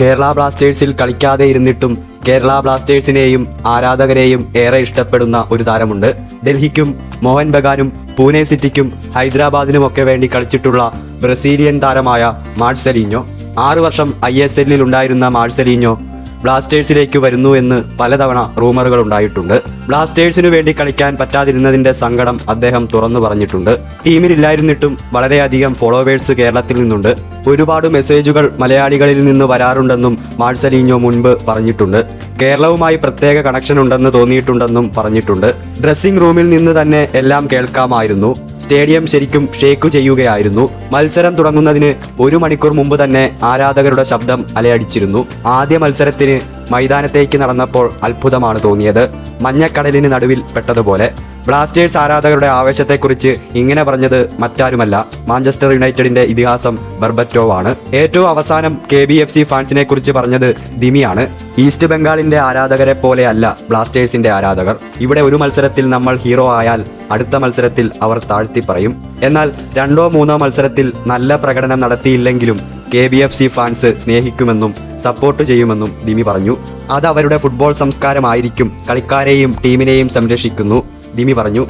കേരള ബ്ലാസ്റ്റേഴ്സിൽ കളിക്കാതെ ഇരുന്നിട്ടും കേരള ബ്ലാസ്റ്റേഴ്സിനെയും ആരാധകരെയും ഏറെ ഇഷ്ടപ്പെടുന്ന ഒരു താരമുണ്ട്. ഡൽഹിക്കും മോഹൻ ബഗാനും പൂനെ സിറ്റിക്കും ഹൈദരാബാദിനുമൊക്കെ വേണ്ടി കളിച്ചിട്ടുള്ള ബ്രസീലിയൻ താരമായ മാഴ്സലീഞ്ഞോ ആറ് വർഷം ഐ എസ് എല്ലിൽ ഉണ്ടായിരുന്ന മാഴ്സലീഞ്ഞോ ബ്ലാസ്റ്റേഴ്സിലേക്ക് വരുന്നു എന്ന് പലതവണ റൂമറുകൾ ഉണ്ടായിട്ടുണ്ട്. ബ്ലാസ്റ്റേഴ്സിനു വേണ്ടി കളിക്കാൻ പറ്റാതിരുന്നതിന്റെ സങ്കടം അദ്ദേഹം തുറന്നു പറഞ്ഞിട്ടുണ്ട്. ടീമിലില്ലായിരുന്നിട്ടും വളരെയധികം ഫോളോവേഴ്സ് കേരളത്തിൽ നിന്നുണ്ട്. ഒരുപാട് മെസ്സേജുകൾ മലയാളികളിൽ നിന്ന് വരാറുണ്ടെന്നും മാർസലീഞ്ഞോ മുൻപ് പറഞ്ഞിട്ടുണ്ട്. കേരളവുമായി പ്രത്യേക കണക്ഷൻ ഉണ്ടെന്ന് തോന്നിയിട്ടുണ്ടെന്നും പറഞ്ഞിട്ടുണ്ട്. ഡ്രസ്സിംഗ് റൂമിൽ നിന്ന് തന്നെ എല്ലാം കേൾക്കാമായിരുന്നു. സ്റ്റേഡിയം ശരിക്കും ഷേക്ക് ചെയ്യുകയായിരുന്നു. മത്സരം തുടങ്ങുന്നതിന് ഒരു മണിക്കൂർ മുമ്പ് തന്നെ ആരാധകരുടെ ശബ്ദം അലയടിച്ചിരുന്നു. ആദ്യ മത്സരത്തിന് മൈതാനത്തേക്ക് നടന്നപ്പോൾ അത്ഭുതമാണ് തോന്നിയത്. മഞ്ഞക്കടലിന് നടുവിൽ പെട്ടതുപോലെ. ബ്ലാസ്റ്റേഴ്സ് ആരാധകരുടെ ആവേശത്തെക്കുറിച്ച് ഇങ്ങനെ പറഞ്ഞത് മറ്റാരുമല്ല. മാഞ്ചസ്റ്റർ യുണൈറ്റഡിന്റെ ഇതിഹാസം ബർബറ്റോവ് ആണ് ഏറ്റവും അവസാനം കെ ബി എഫ് സി ഫാൻസിനെ കുറിച്ച് പറഞ്ഞത് ദിമിയാണ്. ഈസ്റ്റ് ബംഗാളിന്റെ ആരാധകരെ പോലെയല്ല ബ്ലാസ്റ്റേഴ്സിന്റെ ആരാധകർ. ഇവിടെ ഒരു മത്സരത്തിൽ നമ്മൾ ഹീറോ ആയാൽ അടുത്ത മത്സരത്തിൽ അവർ താഴ്ത്തി പറയും എന്നാൽ രണ്ടോ മൂന്നോ മത്സരത്തിൽ നല്ല പ്രകടനം നടത്തിയില്ലെങ്കിലും K B F C fans സ്നേഹിക്കുമെന്നും support ചെയ്യുമെന്നും ദിമി പറഞ്ഞു. അത് അവരുടെ ഫുട്ബോൾ സംസ്കാരമായിരിക്കും. കളിക്കാരെയും ടീമിനെയും സംരക്ഷിക്കുന്നു ദിമി പറഞ്ഞു.